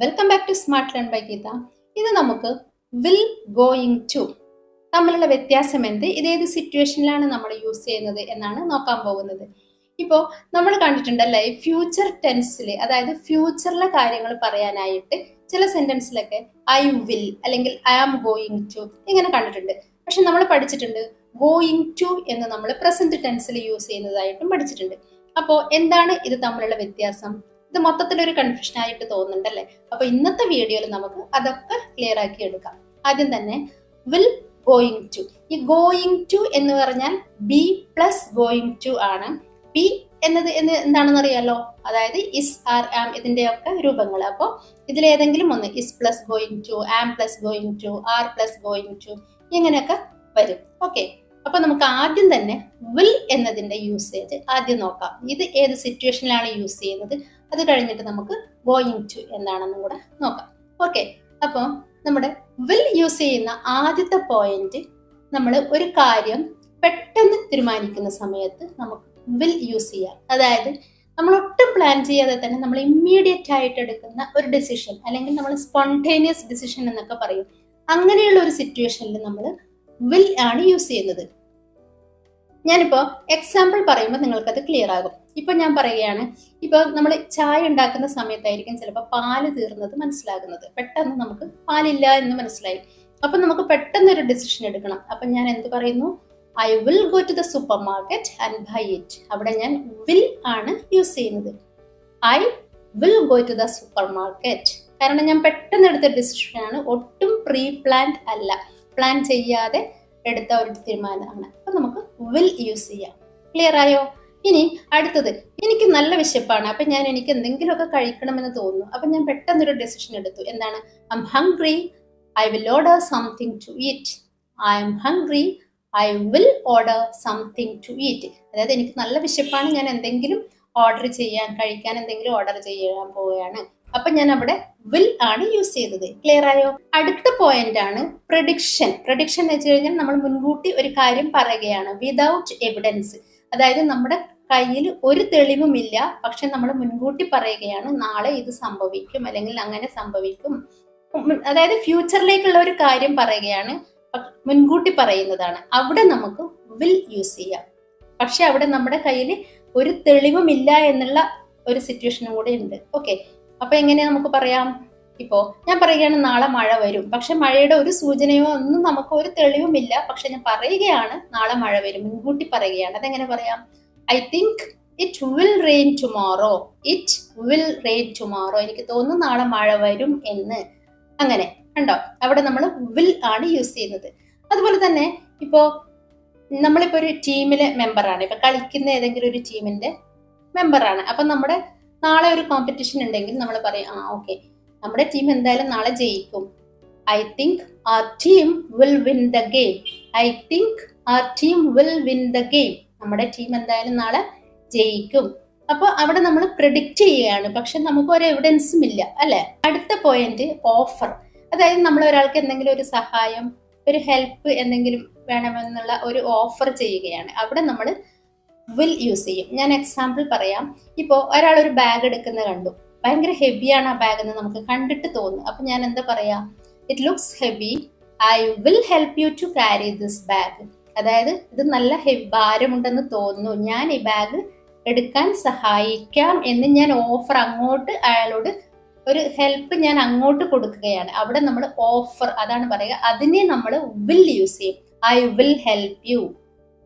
Welcome back to smart learn by Geetha ഇത് നമുക്ക് will going to തമ്മിലുള്ള വ്യത്യാസം എന്ത്? ഇത് ഏത് സിറ്റുവേഷനിലാണ് നമ്മൾ യൂസ് ചെയ്യുന്നത് എന്നാണ് നോക്കാൻ പോകുന്നത്. ഇപ്പോൾ നമ്മൾ കണ്ടിട്ടുണ്ടല്ലേ ഫ്യൂച്ചർ ടെൻസിൽ അതായത് ഫ്യൂച്ചറിലെ കാര്യങ്ങൾ പറയാനായിട്ട് ചില സെന്റൻസിലൊക്കെ ഐ വിൽ അല്ലെങ്കിൽ ഐ ആം ഗോയിങ് ടു ഇങ്ങനെ കണ്ടിട്ടുണ്ട്. പക്ഷെ നമ്മൾ പഠിച്ചിട്ടുണ്ട് ഗോയിങ് ടു എന്ന് നമ്മൾ പ്രസന്റ് ടെൻസിൽ യൂസ് ചെയ്യുന്നതായിട്ടും പഠിച്ചിട്ടുണ്ട്. അപ്പോൾ എന്താണ് ഇത് തമ്മിലുള്ള വ്യത്യാസം? ഇത് മൊത്തത്തിലൊരു കൺഫ്യൂഷൻ ആയിട്ട് തോന്നുന്നുണ്ടല്ലേ? അപ്പൊ ഇന്നത്തെ വീഡിയോയിൽ നമുക്ക് അതൊക്കെ ക്ലിയർ ആക്കി എടുക്കാം. ആദ്യം തന്നെ വിൽ ഗോയിങ് ടു ഈ ഗോയിങ് ടു എന്ന് പറഞ്ഞാൽ ബി പ്ലസ് ഗോയിങ് ടു ആണ്. ബി എന്നത് എന്ന് എന്താണെന്ന് അറിയാലോ? അതായത് ഇസ് ആർ ആം ഇതിന്റെയൊക്കെ രൂപങ്ങൾ. അപ്പോൾ ഇതിലേതെങ്കിലും ഒന്ന് is plus going to am plus going to are plus going to ഇങ്ങനെയൊക്കെ വരും. ഓക്കെ അപ്പൊ നമുക്ക് ആദ്യം തന്നെ വിൽ എന്നതിന്റെ യൂസേജ് ആദ്യം നോക്കാം. ഇത് ഏത് സിറ്റുവേഷനിലാണ് യൂസ് ചെയ്യുന്നത്? അത് കഴിഞ്ഞിട്ട് നമുക്ക് ഗോയിങ് ടു എന്താണെന്നും കൂടെ നോക്കാം. ഓക്കെ അപ്പം നമ്മുടെ വിൽ യൂസ് ചെയ്യുന്ന ആദ്യത്തെ പോയിന്റ് നമ്മൾ ഒരു കാര്യം പെട്ടെന്ന് തീരുമാനിക്കുന്ന സമയത്ത് നമുക്ക് വിൽ യൂസ് ചെയ്യാം. അതായത് നമ്മൾ ഒട്ടും പ്ലാൻ ചെയ്യാതെ തന്നെ നമ്മൾ ഇമ്മീഡിയറ്റ് ആയിട്ട് എടുക്കുന്ന ഒരു ഡിസിഷൻ അല്ലെങ്കിൽ നമ്മൾ സ്പോണ്ടേനിയസ് ഡിസിഷൻ എന്നൊക്കെ പറയും. അങ്ങനെയുള്ള ഒരു സിറ്റുവേഷനിൽ നമ്മൾ വിൽ ആണ് യൂസ് ചെയ്യുന്നത്. ഞാനിപ്പോ എക്സാമ്പിൾ പറയുമ്പോൾ നിങ്ങൾക്കത് ക്ലിയർ ആകും. ഇപ്പൊ ഞാൻ പറയുകയാണ് ഇപ്പൊ നമ്മൾ ചായ ഉണ്ടാക്കുന്ന സമയത്തായിരിക്കും ചിലപ്പോൾ പാൽ തീർന്നത് മനസ്സിലാകുന്നത്. പെട്ടെന്ന് നമുക്ക് പാലില്ല എന്ന് മനസ്സിലായി. അപ്പൊ നമുക്ക് പെട്ടെന്ന് ഒരു ഡിസിഷൻ എടുക്കണം. അപ്പൊ ഞാൻ എന്ത് പറയുന്നു? I will go to the supermarket and buy it അവിടെ ഞാൻ വിൽ ആണ് യൂസ് ചെയ്യുന്നത്. I will go to the supermarket കാരണം ഞാൻ പെട്ടെന്ന് എടുത്ത ഡിസിഷനാണ് ഒട്ടും പ്രീ പ്ലാൻഡ് അല്ല. പ്ലാൻ ചെയ്യാതെ എടുത്ത ഒരു തീരുമാനമാണ്. അപ്പൊ നമുക്ക് വിൽ യൂസ് ചെയ്യാം. ക്ലിയർ ആയോ? ഇനി അടുത്തത് എനിക്ക് നല്ല വിശപ്പാണ്. അപ്പൊ ഞാൻ എനിക്ക് എന്തെങ്കിലുമൊക്കെ കഴിക്കണമെന്ന് തോന്നുന്നു. അപ്പൊ ഞാൻ പെട്ടെന്നൊരു ഡെസിഷൻ എടുത്തു. എന്താണ്? I'm hungry I will order something to eat I'm hungry I will order something to eat അതായത് എനിക്ക് നല്ല വിശപ്പാണ്. ഞാൻ എന്തെങ്കിലും ഓർഡർ ചെയ്യാൻ കഴിക്കാൻ എന്തെങ്കിലും ഓർഡർ ചെയ്യാൻ പോവുകയാണ്. അപ്പൊ ഞാൻ അവിടെ വിൽ ആണ് യൂസ് ചെയ്തത്. ക്ലിയർ ആയോ? അടുത്ത പോയിന്റ് ആണ് പ്രഡിക്ഷൻ പ്രഡിക്ഷൻ എന്ന് വെച്ച് കഴിഞ്ഞാൽ നമ്മൾ മുൻകൂട്ടി ഒരു കാര്യം പറയുകയാണ്. വിതൗട്ട് എവിഡൻസ് അതായത് നമ്മുടെ കയ്യിൽ ഒരു തെളിവുമില്ല പക്ഷെ നമ്മൾ മുൻകൂട്ടി പറയുകയാണ് നാളെ ഇത് സംഭവിക്കും അല്ലെങ്കിൽ അങ്ങനെ സംഭവിക്കും. അതായത് ഫ്യൂച്ചറിലേക്കുള്ള ഒരു കാര്യം പറയുകയാണ് മുൻകൂട്ടി പറയുന്നതാണ്. അവിടെ നമുക്ക് വിൽ യൂസ് ചെയ്യാം. പക്ഷെ അവിടെ നമ്മുടെ കയ്യിൽ ഒരു തെളിവുമില്ല എന്നുള്ള ഒരു സിറ്റുവേഷനും കൂടെ ഉണ്ട്. ഓക്കെ അപ്പൊ എങ്ങനെ നമുക്ക് പറയാം? ഇപ്പോ ഞാൻ പറയുകയാണ് നാളെ മഴ വരും. പക്ഷെ മഴയുടെ ഒരു സൂചനയോ ഒന്നും നമുക്ക് ഒരു തെളിവുമില്ല പക്ഷെ ഞാൻ പറയുകയാണ് നാളെ മഴ വരും. മുൻകൂട്ടി പറയുകയാണ്. അതെങ്ങനെ പറയാം? I think it will rain tomorrow it will rain tomorrow എനിക്ക് തോന്നുന്നു നാളെ മഴ വരും എന്ന്. അങ്ങനെ കണ്ടോ? അവിടെ നമ്മൾ വിൽ ആണ് യൂസ് ചെയ്യുന്നത്. അതുപോലെ തന്നെ ഇപ്പോ നമ്മളിപ്പോ ഒരു ടീമിലെ മെമ്പറാണ് ഇപ്പൊ കളിക്കുന്ന ഏതെങ്കിലും ഒരു ടീമിന്റെ മെമ്പറാണ് അപ്പൊ നമ്മുടെ നാളെ ഒരു കോമ്പറ്റീഷൻ ഉണ്ടെങ്കിൽ നമ്മൾ പറയും ആ ഓക്കെ നമ്മുടെ ടീം എന്തായാലും നാളെ ജയിക്കും. ഐ തിങ്ക് ആ team will win the game I think ആ team will win the game നമ്മുടെ ടീം എന്തായാലും നാളെ ജയിക്കും. അപ്പോൾ അവിടെ നമ്മൾ പ്രിഡിക്റ്റ് ചെയ്യുകയാണ്. പക്ഷെ നമുക്ക് ഒരു എവിഡൻസും ഇല്ല അല്ലെ? അടുത്ത പോയിന്റ് ഓഫർ അതായത് നമ്മൾ ഒരാൾക്ക് എന്തെങ്കിലും ഒരു സഹായം ഒരു ഹെൽപ്പ് എന്തെങ്കിലും വേണമെന്നുള്ള ഒരു ഓഫർ ചെയ്യുകയാണ്. അവിടെ നമ്മൾ വിൽ യൂസ് ചെയ്യും. ഞാൻ എക്സാമ്പിൾ പറയാം. ഇപ്പോൾ ഒരാൾ ഒരു ബാഗ് എടുക്കുന്നത് കണ്ടു. ഭയങ്കര ഹെവിയാണ് ആ ബാഗ് എന്ന് നമുക്ക് കണ്ടിട്ട് തോന്നും. അപ്പൊ ഞാൻ എന്താ പറയാ? It looks heavy I will help you to carry this bag അതായത് ഇത് നല്ല ഭാരമുണ്ടെന്ന് തോന്നുന്നു. ഞാൻ ഈ ബാഗ് എടുക്കാൻ സഹായിക്കാം എന്ന് ഞാൻ ഓഫർ അങ്ങോട്ട് അയാളോട് ഒരു ഹെൽപ്പ് ഞാൻ അങ്ങോട്ട് കൊടുക്കുകയാണ്. അവിടെ നമ്മൾ ഓഫർ അതാണ് പറയുക അതിനെ നമ്മൾ വിൽ യൂസ് ചെയ്യും. I will help you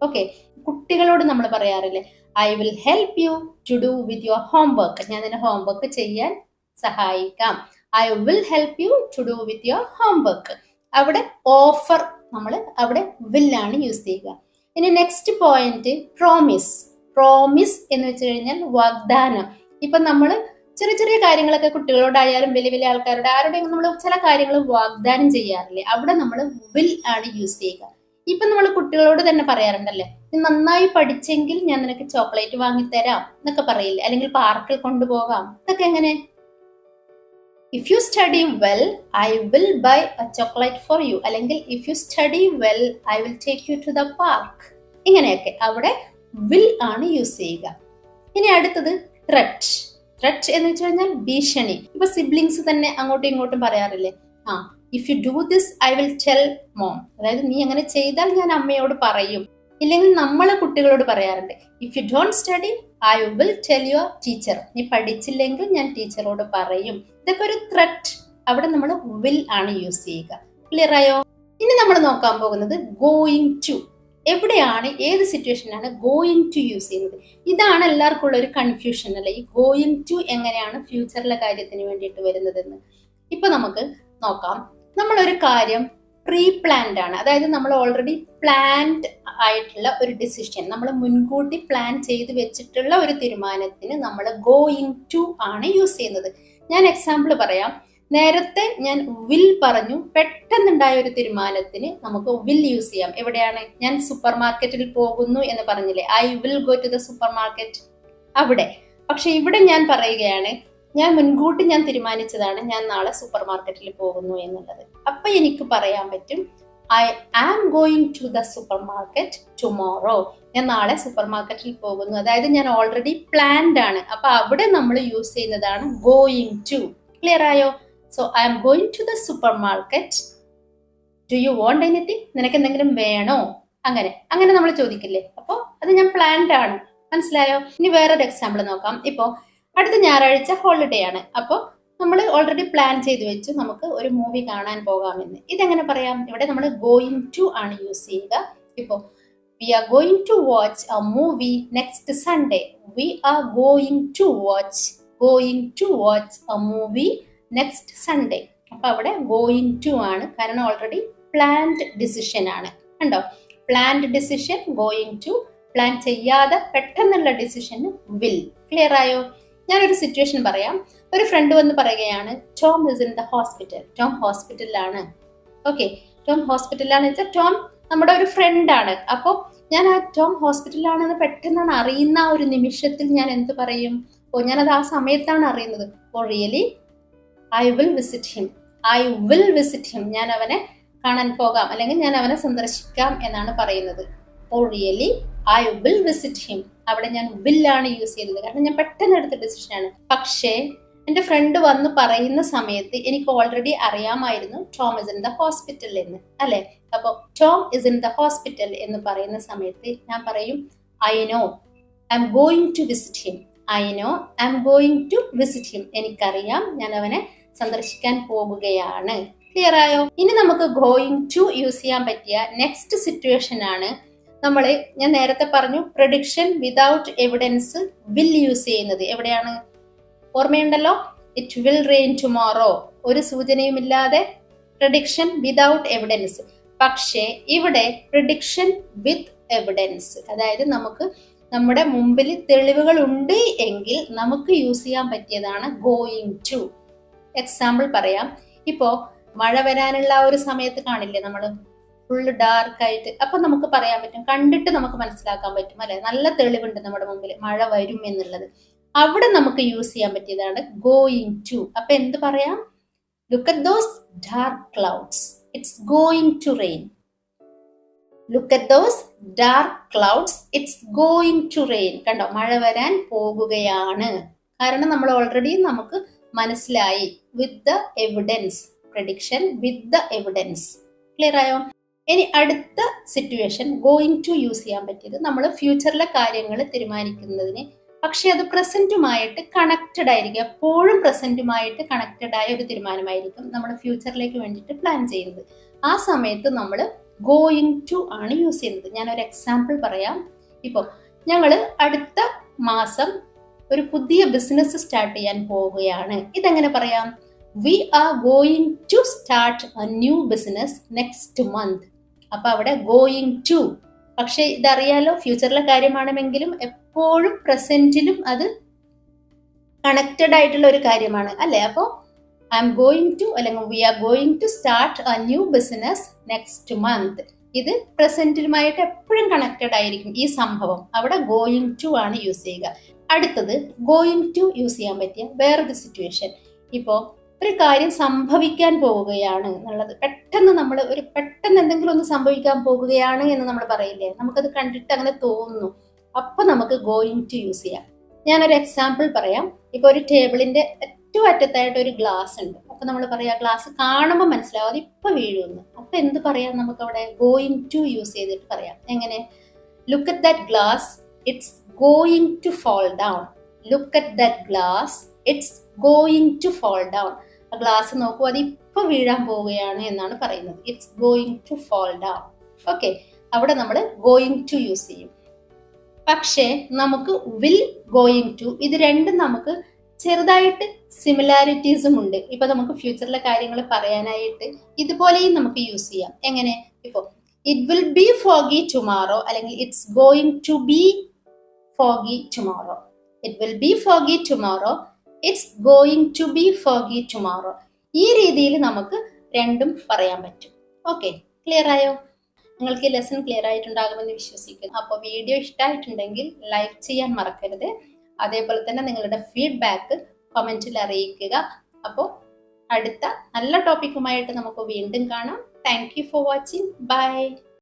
okay കുട്ടികളോട് നമ്മൾ പറയാറില്ലേ I will help you to do with your homework ഞാൻ നിന്നെ ഹോം വർക്ക് ചെയ്യാൻ സഹായിക്കാം. I will help you to do with your homework അവിടെ ഓഫർ നമ്മൾ അവിടെ വില്ലാണ് യൂസ് ചെയ്യുക. ഇനി നെക്സ്റ്റ് പോയിന്റ് പ്രോമിസ് പ്രോമിസ് എന്ന് വെച്ച് കഴിഞ്ഞാൽ വാഗ്ദാനം. ഇപ്പൊ നമ്മൾ ചെറിയ ചെറിയ കാര്യങ്ങളൊക്കെ കുട്ടികളോടായാലും വലിയ വലിയ ആൾക്കാരോട് ആരോടെയും നമ്മൾ ചില കാര്യങ്ങൾ വാഗ്ദാനം ചെയ്യാറില്ലേ അവിടെ നമ്മൾ വിൽ ആണ് യൂസ് ചെയ്യുക. ഇപ്പൊ നമ്മൾ കുട്ടികളോട് തന്നെ പറയാറുണ്ടല്ലേ നീ നന്നായി പഠിച്ചെങ്കിൽ ഞാൻ നിനക്ക് ചോക്ലേറ്റ് വാങ്ങിത്തരാം എന്നൊക്കെ പറയില്ലേ അല്ലെങ്കിൽ പാർക്കിൽ കൊണ്ടുപോകാം ഇതൊക്കെ എങ്ങനെ? If you study well I will buy a chocolate for you അല്ലെങ്കിൽ if you study well I will take you to the park ഇങ്ങനെയൊക്കെ അവിടെ വിൽ ആണ് യൂസ് ചെയ്യുക. ഇനി അടുത്തത് ത്രെറ്റ് ത്രെറ്റ് എന്ന് വെച്ച് കഴിഞ്ഞാൽ ഭീഷണി. ഇപ്പൊ സിബ്ലിങ്സ് തന്നെ അങ്ങോട്ടും ഇങ്ങോട്ടും പറയാറില്ലേ? ആ if you do this I will tell mom അതായത് നീ അങ്ങനെ ചെയ്താൽ ഞാൻ അമ്മയോട് പറയും. ഇല്ലെങ്കിൽ നമ്മൾ കുട്ടികളോട് പറയാറുണ്ട് if you don't study I will tell your teacher നീ പഠിച്ചില്ലെങ്കിൽ ഞാൻ ടീച്ചറോട് പറയും. ഇതൊക്കെ ഒരു ത്രെറ്റ് അവിടെ നമ്മൾ വിൽ ആണ് യൂസ് ചെയ്യുക. ക്ലിയർ ആയോ? ഇനി നമ്മൾ നോക്കാൻ പോകുന്നത് ഗോയിങ് ടു എവിടെയാണ് ഏത് സിറ്റുവേഷനിലാണ് ഗോയിങ് ടു യൂസ് ചെയ്യുന്നത്? ഇതാണ് എല്ലാവർക്കും ഉള്ള ഒരു കൺഫ്യൂഷൻ അല്ലെ? ഈ ഗോയിങ് ടു എങ്ങനെയാണ് ഫ്യൂച്ചറിലെ കാര്യത്തിന് വേണ്ടിയിട്ട് വരുന്നതെന്ന്? ഇപ്പൊ നമുക്ക് നോക്കാം. നമ്മളൊരു കാര്യം പ്രീ പ്ലാൻഡ് ആണ്. അതായത് നമ്മൾ ഓൾറെഡി പ്ലാൻഡ് ആയിട്ടുള്ള ഒരു ഡിസിഷൻ നമ്മൾ മുൻകൂട്ടി പ്ലാൻ ചെയ്ത് വെച്ചിട്ടുള്ള ഒരു തീരുമാനത്തിന് നമ്മൾ ഗോയിങ് ടു ആണ് യൂസ് ചെയ്യുന്നത്. ഞാൻ എക്സാമ്പിൾ പറയാം. നേരത്തെ ഞാൻ വിൽ പറഞ്ഞു. പെട്ടെന്നുണ്ടായ ഒരു തീരുമാനത്തിന് നമുക്ക് വിൽ യൂസ് ചെയ്യാം. എവിടെയാണ്? ഞാൻ സൂപ്പർ മാർക്കറ്റിൽ പോകുന്നു എന്ന് പറഞ്ഞില്ലേ? I will go to the supermarket അവിടെ. പക്ഷെ ഇവിടെ ഞാൻ പറയുകയാണ് ഞാൻ മുൻകൂട്ടി ഞാൻ തീരുമാനിച്ചതാണ് ഞാൻ നാളെ സൂപ്പർ മാർക്കറ്റിൽ പോകുന്നു എന്നുള്ളത്. അപ്പൊ എനിക്ക് പറയാൻ പറ്റും I am going to the supermarket tomorrow ഞാൻ നാളെ സൂപ്പർ മാർക്കറ്റിൽ പോകുന്നു. അതായത് ഞാൻ ഓൾറെഡി പ്ലാൻഡ് ആണ്. അപ്പൊ അവിടെ നമ്മൾ യൂസ് ചെയ്യുന്നതാണ് ഗോയിങ് ടു ക്ലിയർ ആയോ? So I am going to the supermarket do you want anything നിനക്ക് എന്തെങ്കിലും വേണോ? അങ്ങനെ. അങ്ങനെ നമ്മൾ ചോദിക്കില്ലേ? അപ്പോൾ അത് ഞാൻ പ്ലാൻഡ് ആണ്. മനസ്സിലായോ? ഇനി വേറൊരു എക്സാമ്പിൾ നോക്കാം. ഇപ്പോൾ അടുത്ത ഞായറാഴ്ച ഹോളിഡേ ആണ്. അപ്പോൾ നമ്മൾ ഓൾറെഡി പ്ലാൻ ചെയ്ത് വെച്ചു നമുക്ക് ഒരു മൂവി കാണാൻ പോകാമെന്ന്. ഇതെങ്ങനെ പറയാം? ഇവിടെ നമ്മൾ ഗോയിങ് ടു ആണ് യൂസ് ചെയ്യുക. ഇപ്പോൾ we are going to watch a movie next Sunday we are going to watch going to watch a movie next Sunday അപ്പോൾ അവിടെ ഗോയിങ് ടു ആണ്. കാരണം ഓൾറെഡി പ്ലാൻഡ് ഡിസിഷൻ ആണ്. കണ്ടോ? Planned decision going to plan ചെയ്യാതെ പെട്ടെന്നുള്ള decision will clear ആയോ? ഞാനൊരു സിറ്റുവേഷൻ പറയാം. ഒരു ഫ്രണ്ട് വന്ന് പറയുകയാണ് Tom is in the hospital Tom ഹോസ്പിറ്റലിലാണ് ഓക്കെ ടോം ഹോസ്പിറ്റലിലാണ് വെച്ചാൽ ടോം നമ്മുടെ ഒരു ഫ്രണ്ടാണ് അപ്പോൾ ഞാൻ ആ ടോം ഹോസ്പിറ്റലിലാണെന്ന് പെട്ടെന്നാണ് അറിയുന്ന ആ ഒരു നിമിഷത്തിൽ ഞാൻ എന്ത് പറയും? ഓ ഞാനത് ആ സമയത്താണ് അറിയുന്നത്. ഓ really I will visit him I will visit him ഞാൻ അവനെ കാണാൻ പോകാം. അല്ലെങ്കിൽ ഞാൻ അവനെ സന്ദർശിക്കാം എന്നാണ് പറയുന്നത്. ഓ really I will visit him അവിടെ ഞാൻ വില്ലാണ് യൂസ് ചെയ്തത്. കാരണം ഞാൻ പെട്ടെന്ന് എടുത്ത ഡിസിഷനാണ് പക്ഷേ എന്റെ ഫ്രണ്ട് വന്ന് പറയുന്ന സമയത്ത് എനിക്ക് ഓൾറെഡി അറിയാമായിരുന്നു Tom is in the hospital എന്ന്. അല്ലെ? അപ്പോൾ Tom is in the hospital എന്ന് പറയുന്ന സമയത്ത് ഞാൻ പറയും I know I'm going to visit him I know I'm going to visit him എനിക്കറിയാം. ഞാൻ അവനെ സന്ദർശിക്കാൻ പോകുകയാണ്. ക്ലിയർ ആയോ? ഇനി നമുക്ക് ഗോയിങ് ടു യൂസ് ചെയ്യാൻ പറ്റിയ നെക്സ്റ്റ് സിറ്റുവേഷൻ ആണ് നമ്മൾ ഞാൻ നേരത്തെ പറഞ്ഞു prediction without evidence will use ചെയ്യുന്നത്. എവിടെയാണ്? ഓർമ്മയുണ്ടല്ലോ? ഇറ്റ് വിൽ റെയിൻ ടുമോറോ ഒരു സൂചനയുമില്ലാതെ പ്രഡിക്ഷൻ വിതൗട്ട് എവിഡൻസ് പക്ഷേ ഇവിടെ പ്രഡിക്ഷൻ വിത്ത് എവിഡൻസ് അതായത് നമുക്ക് നമ്മുടെ മുമ്പിൽ തെളിവുകൾ ഉണ്ട് എങ്കിൽ നമുക്ക് യൂസ് ചെയ്യാൻ പറ്റിയതാണ് ഗോയിങ് ടു എക്സാമ്പിൾ പറയാം. ഇപ്പോ മഴ വരാനുള്ള ഒരു സമയത്ത് കാണില്ലേ നമ്മൾ ഫുള്ള് ഡാർക്ക് ആയിട്ട് അപ്പൊ നമുക്ക് പറയാൻ പറ്റും. കണ്ടിട്ട് നമുക്ക് മനസ്സിലാക്കാൻ പറ്റും അല്ലെ? നല്ല തെളിവുണ്ട് നമ്മുടെ മുമ്പിൽ. മഴ വരും എന്നുള്ളത്. അവിടെ നമുക്ക് യൂസ് ചെയ്യാൻ പറ്റിയതാണ് ഗോയിങ് ടു അപ്പൊ എന്ത് പറയാം? Look at those dark clouds it's going to rain look at those dark clouds it's going to rain കണ്ടോ? മഴ വരാൻ പോകുകയാണ്. കാരണം നമ്മൾ ഓൾറെഡി നമുക്ക് മനസ്സിലായി. With the evidence prediction with the evidence clear ആയോ? ഇനി അടുത്ത സിറ്റുവേഷൻ ഗോയിങ് ടു യൂസ് ചെയ്യാൻ പറ്റിയത് നമ്മൾ ഫ്യൂച്ചറിലെ കാര്യങ്ങൾ തീരുമാനിക്കുന്നതിന്. പക്ഷെ അത് പ്രസന്റുമായിട്ട് കണക്റ്റഡ് ആയിരിക്കും. എപ്പോഴും പ്രസന്റുമായിട്ട് കണക്റ്റഡ് ആയ ഒരു തീരുമാനമായിരിക്കും നമ്മൾ ഫ്യൂച്ചറിലേക്ക് വേണ്ടിയിട്ട് പ്ലാൻ ചെയ്യുന്നത്. ആ സമയത്ത് നമ്മൾ ഗോയിങ് ടു ആണ് യൂസ് ചെയ്യുന്നത്. ഞാൻ ഒരു എക്സാമ്പിൾ പറയാം. ഇപ്പൊ ഞങ്ങൾ അടുത്ത മാസം ഒരു പുതിയ ബിസിനസ് സ്റ്റാർട്ട് ചെയ്യാൻ പോവുകയാണ്. ഇതെങ്ങനെ പറയാം? We are going to start a new business next month അപ്പൊ അവിടെ ഗോയിങ് ടു പക്ഷെ ഇതറിയാലോ ഫ്യൂച്ചറിലെ കാര്യമാണെങ്കിലും എപ്പോഴും പ്രസന്റിലും അത് കണക്റ്റഡ് ആയിട്ടുള്ള ഒരു കാര്യമാണ് അല്ലെ? അപ്പോൾ ഐ എം ഗോയിങ് ടു അല്ലെങ്കിൽ we are going to start a new business next month ഇത് പ്രസന്റിലുമായിട്ട് എപ്പോഴും കണക്റ്റഡ് ആയിരിക്കും ഈ സംഭവം. അവിടെ ഗോയിങ് ടു ആണ് യൂസ് ചെയ്യുക. അടുത്തത് ഗോയിങ് ടു യൂസ് ചെയ്യാൻ പറ്റിയ വേറൊരു സിറ്റുവേഷൻ ഇപ്പോൾ ഒരു കാര്യം സംഭവിക്കാൻ പോവുകയാണ് എന്നുള്ളത്. പെട്ടെന്ന് നമ്മൾ ഒരു പെട്ടെന്ന് എന്തെങ്കിലും ഒന്ന് സംഭവിക്കാൻ പോകുകയാണ് എന്ന് നമ്മൾ പറയില്ലേ? നമുക്കത് കണ്ടിട്ട് അങ്ങനെ തോന്നുന്നു. അപ്പൊ നമുക്ക് ഗോയിങ് ടു യൂസ് ചെയ്യാം. ഞാനൊരു എക്സാമ്പിൾ പറയാം. ഇപ്പൊ ഒരു ടേബിളിന്റെ ഏറ്റവും അറ്റത്തായിട്ട് ഒരു ഗ്ലാസ് ഉണ്ട്. അപ്പൊ നമ്മൾ പറയാം ഗ്ലാസ് കാണുമ്പോൾ മനസ്സിലാവും അത് വീഴുമെന്ന് അപ്പൊ എന്ത് പറയാം നമുക്ക് അവിടെ ഗോയിങ് ടു യൂസ് ചെയ്തിട്ട് പറയാം. എങ്ങനെ? Look at that glass it's going to fall down look at that glass it's going to fall down glass നോക്കൂ അത് ഇപ്പൊ വീഴാൻ പോവുകയാണ് എന്നാണ് പറയുന്നത്. It's going to fall down okay അവിടെ നമ്മൾ ഗോയിങ് ടു യൂസ് ചെയ്യും. പക്ഷേ നമുക്ക് വിൽ ഗോയിങ് ടു ഇത് രണ്ടും നമുക്ക് ചെറുതായിട്ട് സിമിലാരിറ്റീസും ഉണ്ട്. ഇപ്പൊ നമുക്ക് ഫ്യൂച്ചറിലെ കാര്യങ്ങൾ പറയാനായിട്ട് ഇതുപോലെയും നമുക്ക് യൂസ് ചെയ്യാം. എങ്ങനെ? ഇപ്പൊ it will be foggy tomorrow അല്ലെങ്കിൽ it's going to be foggy tomorrow it will be foggy tomorrow it's going to be foggy tomorrow ഈ രീതിയിൽ നമുക്ക് രണ്ടും പറയാൻ പറ്റും. ഓക്കെ ക്ലിയർ ആയോ? നിങ്ങൾക്ക് ഈ ലെസൺ ക്ലിയർ ആയിട്ടുണ്ടാകുമെന്ന് വിശ്വസിക്കുന്നു. അപ്പോൾ വീഡിയോ ഇഷ്ടമായിട്ടുണ്ടെങ്കിൽ ലൈക്ക് ചെയ്യാൻ മറക്കരുത്. അതേപോലെ തന്നെ നിങ്ങളുടെ ഫീഡ്ബാക്ക് കമന്റിൽ അറിയിക്കുക. അപ്പോൾ അടുത്ത നല്ല ടോപ്പിക്കുമായിട്ട് നമുക്ക് വീണ്ടും കാണാം. Thank you for watching bye